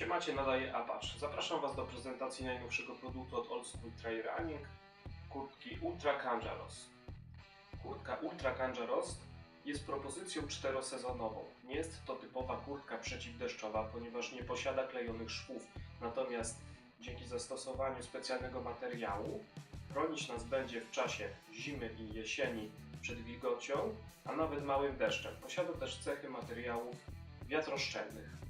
Ciemacie nadaje Apache. Zapraszam Was do prezentacji najnowszego produktu od Old School Trail Running, kurtki Ultra Kanjaros. Kurtka Ultra Kanjaros jest propozycją czterosezonową. Nie jest to typowa kurtka przeciwdeszczowa, ponieważ nie posiada klejonych szwów. Natomiast dzięki zastosowaniu specjalnego materiału chronić nas będzie w czasie zimy i jesieni przed wilgocią, a nawet małym deszczem. Posiada też cechy materiałów wiatroszczelnych.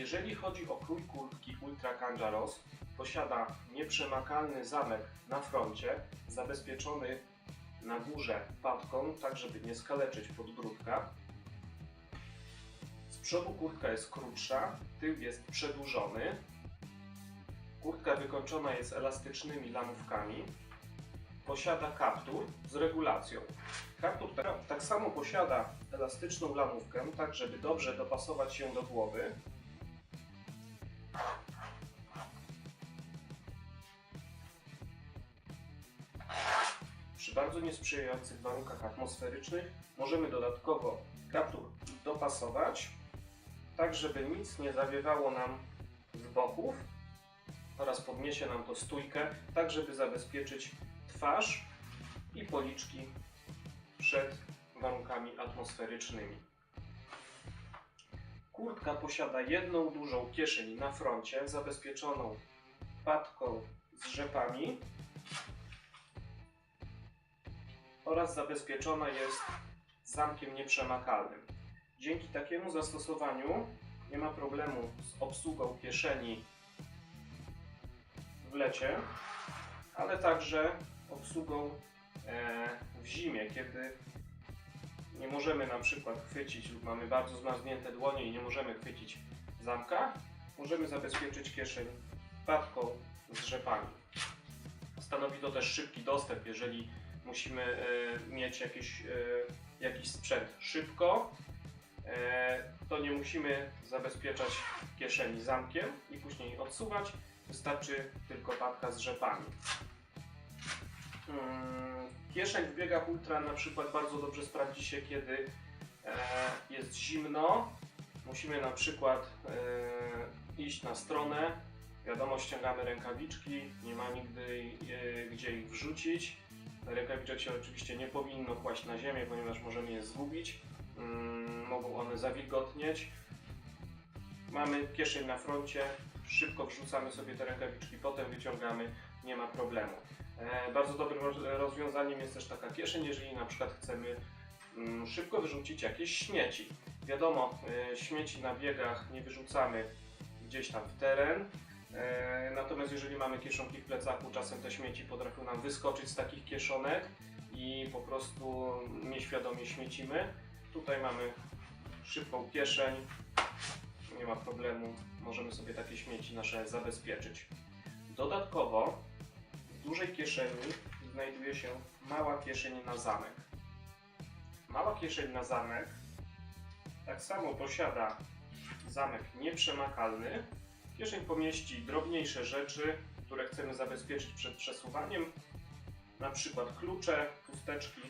Jeżeli chodzi o krój kurtki Ultra Kanjaros, posiada nieprzemakalny zamek na froncie, zabezpieczony na górze patką, tak żeby nie skaleczyć podbródka. Z przodu kurtka jest krótsza, tył jest przedłużony. Kurtka wykończona jest elastycznymi lamówkami. Posiada kaptur z regulacją. Kaptur tak, tak samo posiada elastyczną lamówkę, tak żeby dobrze dopasować się do głowy. Bardzo niesprzyjających warunkach atmosferycznych możemy dodatkowo kaptur dopasować, tak żeby nic nie zawiewało nam z boków oraz podniesie nam to stójkę, tak żeby zabezpieczyć twarz i policzki przed warunkami atmosferycznymi. Kurtka posiada jedną dużą kieszeń na froncie, zabezpieczoną patką z rzepami oraz zabezpieczona jest zamkiem nieprzemakalnym. Dzięki takiemu zastosowaniu nie ma problemu z obsługą kieszeni w lecie, ale także obsługą e, w zimie, kiedy nie możemy na przykład chwycić lub mamy bardzo zmarznięte dłonie i nie możemy chwycić zamka, możemy zabezpieczyć kieszeń patką z rzepami. Stanowi to też szybki dostęp, jeżeli musimy e, mieć jakiś, e, jakiś sprzęt szybko, e, to nie musimy zabezpieczać kieszeni zamkiem i później odsuwać. Wystarczy tylko patka z rzepami. Mm, Kieszeń w biegach ultra na przykład bardzo dobrze sprawdzi się, kiedy jest zimno. Musimy na przykład iść na stronę. Wiadomo, ściągamy rękawiczki, nie ma nigdy gdzie ich wrzucić. Rękawiczek się oczywiście nie powinno kłaść na ziemię, ponieważ możemy je zgubić. Mm, mogą one zawilgotnieć. Mamy kieszeń na froncie, szybko wrzucamy sobie te rękawiczki, potem wyciągamy, nie ma problemu. E, bardzo dobrym roz- rozwiązaniem jest też taka kieszeń, jeżeli na przykład chcemy mm, szybko wyrzucić jakieś śmieci. Wiadomo, e, śmieci na biegach nie wyrzucamy gdzieś tam w teren, natomiast jeżeli mamy kieszonki w plecaku, czasem te śmieci potrafią nam wyskoczyć z takich kieszonek i po prostu nieświadomie śmiecimy. Tutaj mamy szybką kieszeń, nie ma problemu, możemy sobie takie śmieci nasze zabezpieczyć. Dodatkowo w dużej kieszeni znajduje się mała kieszeń na zamek. Mała kieszeń na zamek tak samo posiada zamek nieprzemakalny. Kieszeń pomieści drobniejsze rzeczy, które chcemy zabezpieczyć przed przesuwaniem, na przykład klucze, chusteczki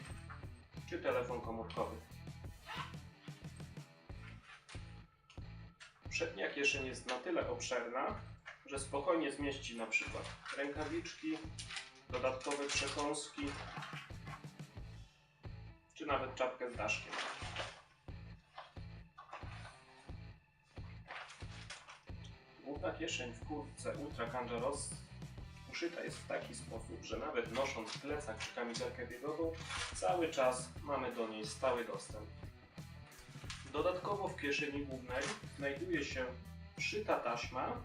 czy telefon komórkowy. Przednia kieszeń jest na tyle obszerna, że spokojnie zmieści na przykład rękawiczki, dodatkowe przekąski, czy nawet czapkę z daszkiem. Główna kieszeń w kurtce Ultra Kanjaros uszyta jest w taki sposób, że nawet nosząc plecak czy kamizelkę biegową, cały czas mamy do niej stały dostęp. Dodatkowo w kieszeni głównej znajduje się szyta taśma,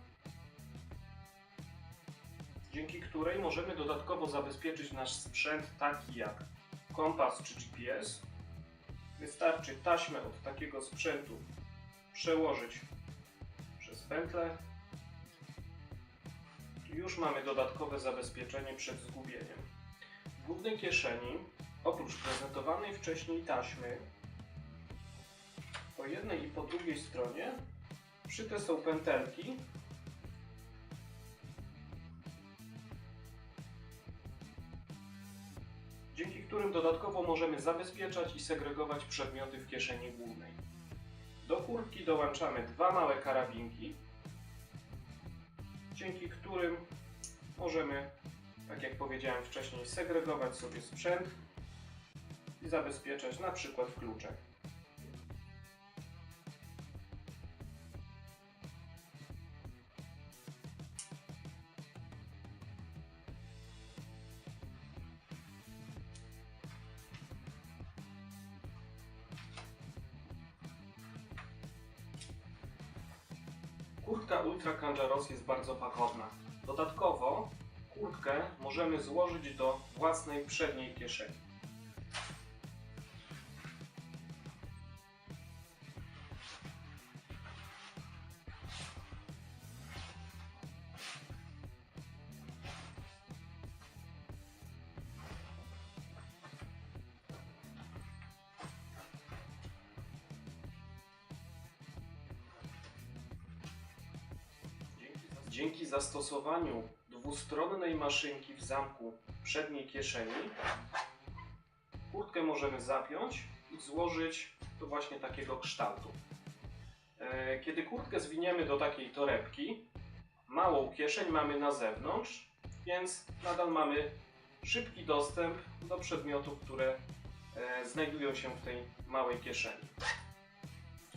dzięki której możemy dodatkowo zabezpieczyć nasz sprzęt taki jak kompas czy GPS. Wystarczy taśmę od takiego sprzętu przełożyć przez pętlę już mamy dodatkowe zabezpieczenie przed zgubieniem. W głównej kieszeni, oprócz prezentowanej wcześniej taśmy, po jednej i po drugiej stronie Wszyte są pętelki. Dzięki którym dodatkowo możemy zabezpieczać i segregować przedmioty w kieszeni głównej. Do kurtki dołączamy dwa małe karabinki, dzięki którym możemy, tak jak powiedziałem wcześniej, segregować sobie sprzęt i zabezpieczać na przykład w Kurtka Ultra Kanjaros jest bardzo pachodna. Dodatkowo kurtkę możemy złożyć do własnej przedniej kieszeni. Dzięki zastosowaniu dwustronnej maszynki w zamku przedniej kieszeni kurtkę możemy zapiąć i złożyć do właśnie takiego kształtu. E, Kiedy kurtkę zwiniemy do takiej torebki, małą kieszeń mamy na zewnątrz, więc nadal mamy szybki dostęp do przedmiotów, które e, znajdują się w tej małej kieszeni.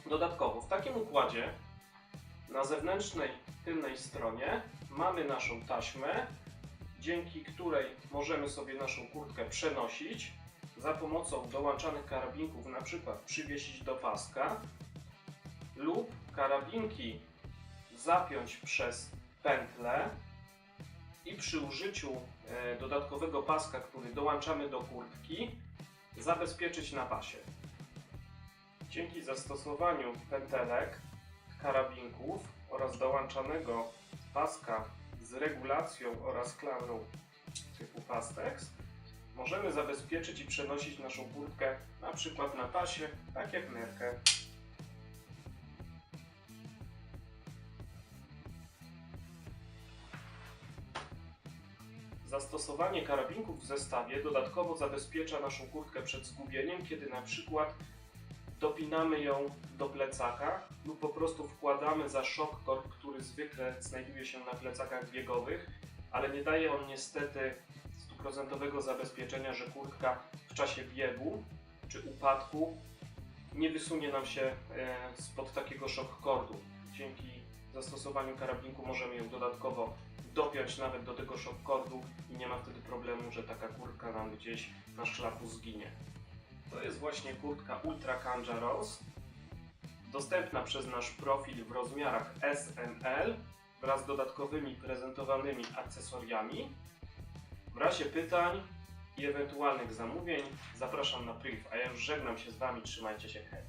Dodatkowo w takim układzie na zewnętrznej tylnej stronie mamy naszą taśmę, dzięki której możemy sobie naszą kurtkę przenosić za pomocą dołączanych karabinków, na przykład przywiesić do paska lub karabinki zapiąć przez pętlę i przy użyciu e, dodatkowego paska, który dołączamy do kurtki, zabezpieczyć na pasie. Dzięki zastosowaniu pętelek karabinków oraz dołączanego paska z regulacją oraz klamrą typu Fastex możemy zabezpieczyć i przenosić naszą kurtkę na przykład na pasie, tak jak nerkę. Zastosowanie karabinków w zestawie dodatkowo zabezpiecza naszą kurtkę przed zgubieniem, kiedy na przykład dopinamy ją do plecaka lub po prostu wkładamy za shock cord, który zwykle znajduje się na plecakach biegowych, ale nie daje on niestety stuprocentowego zabezpieczenia, że kurtka w czasie biegu czy upadku nie wysunie nam się e, spod takiego shock cordu. Dzięki zastosowaniu karabinku możemy ją dodatkowo dopiąć nawet do tego shock cordu i nie ma wtedy problemu, że taka kurtka nam gdzieś na szlaku zginie. To jest właśnie kurtka Ultra Kanja Rose, dostępna przez nasz profil w rozmiarach SML wraz z dodatkowymi prezentowanymi akcesoriami. W razie pytań i ewentualnych zamówień zapraszam na priv, a ja już żegnam się z Wami, trzymajcie się, hej!